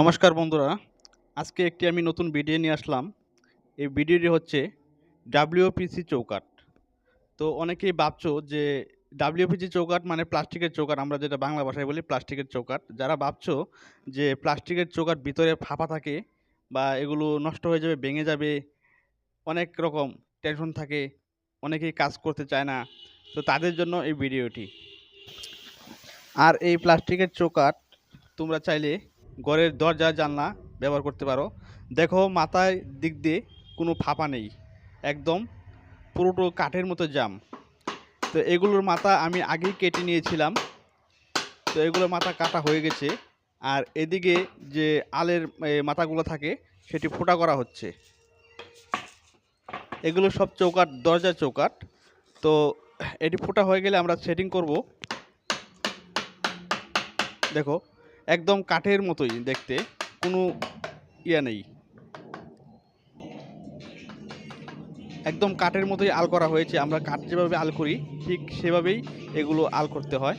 নমস্কার বন্ধুরা, আজকে একটি আমি নতুন ভিডিও নিয়ে আসলাম। এই ভিডিওটি হচ্ছে ডাব্লিউপিসি চৌকাট তো অনেকেই ভাবছ যে ডাব্লিউপিসি চৌকাট মানে প্লাস্টিকের চৌকাট আমরা যেটা বাংলা ভাষায় বলি প্লাস্টিকের চৌকাট যারা ভাবছ যে প্লাস্টিকের চৌকাট ভিতরে ফাঁপা থাকে বা এগুলো নষ্ট হয়ে যাবে, ভেঙে যাবে, অনেক রকম টেনশন থাকে, অনেকেই কাজ করতে চায় না, তো তাদের জন্য এই ভিডিওটি। আর এই প্লাস্টিকের চৌকাট তোমরা চাইলে ঘরের দরজা, জানলা ব্যবহার করতে পারো। দেখো মাথায় দিক দিয়ে কোনো ফাঁপা নেই। একদম পুরোটো কাঠের মতো জাম। তো এগুলোর মাথা আমি আগেই কেটে নিয়েছিলাম। তো এগুলোর মাথা কাটা হয়ে গেছে। আর এদিকে যে আলের মাথাগুলো থাকে, সেটি ফোটা করা হচ্ছে। এগুলো সব চৌকাট দরজার চৌকাট তো এটি ফোটা হয়ে গেলে আমরা সেটিং করব। দেখো একদম কাঠের মতোই দেখতে, কোনো ইয়া নেই। একদম কাঠের মতোই আল করা হয়েছে, আমরা কাঠ যেভাবে আল করি, ঠিক সেভাবেই এগুলো আল করতে হয়।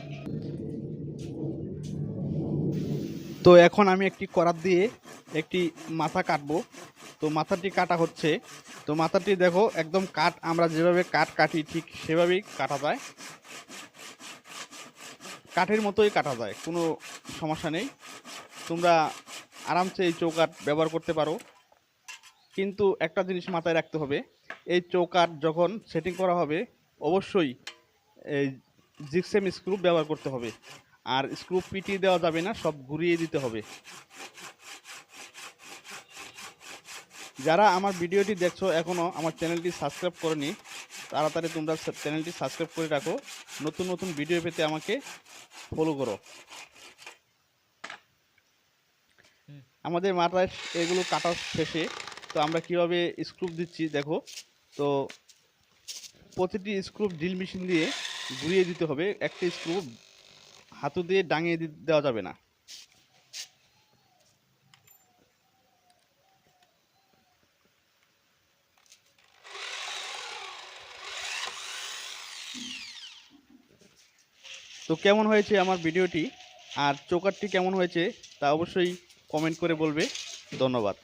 তো এখন আমি একটি করাত দিয়ে একটি মাথা কাটবো। তো মাথাটি কাটা হচ্ছে। তো মাথাটি দেখো, একদম কাঠ, আমরা যেভাবে কাঠ কাটি, ঠিক সেভাবেই কাটা যায়। কাঠের মতোই কাটা যায়, কোনো সমস্যা নেই। তোমরা আরামসে এই চৌকাঠ ব্যবহার করতে পারো। কিন্তু একটা জিনিস মাথায় রাখতে হবে, এই চৌকাঠ যখন সেটিং করা হবে, অবশ্যই এই জিক্সেম স্ক্রু ব্যবহার করতে হবে। আর স্ক্রু পিটিয়ে দেওয়া যাবে না, সব ঘুরিয়ে দিতে হবে। যারা আমার ভিডিওটি দেখছ এখনও আমার চ্যানেলটি সাবস্ক্রাইব করনি, তাড়াতাড়ি তোমরা চ্যানেলটি সাবস্ক্রাইব করে রাখো। নতুন নতুন ভিডিও পেতে আমাকে ফলো করো। আমাদের মাথায় এগুলো কাটার শেষে, তো আমরা কীভাবে স্ক্রুপ দিচ্ছি দেখো। তো প্রতিটি স্ক্রুপ ড্রিল মেশিন দিয়ে ঘুরিয়ে দিতে হবে, একটি স্ক্রু হাতু দিয়ে ডাঙিয়ে দেওয়া যাবে না। তো কেমন হয়েছে আমার ভিডিওটি? আর চোকারটি কেমন হয়েছে তা অবশ্যই কমেন্ট করে বলবে। ধন্যবাদ।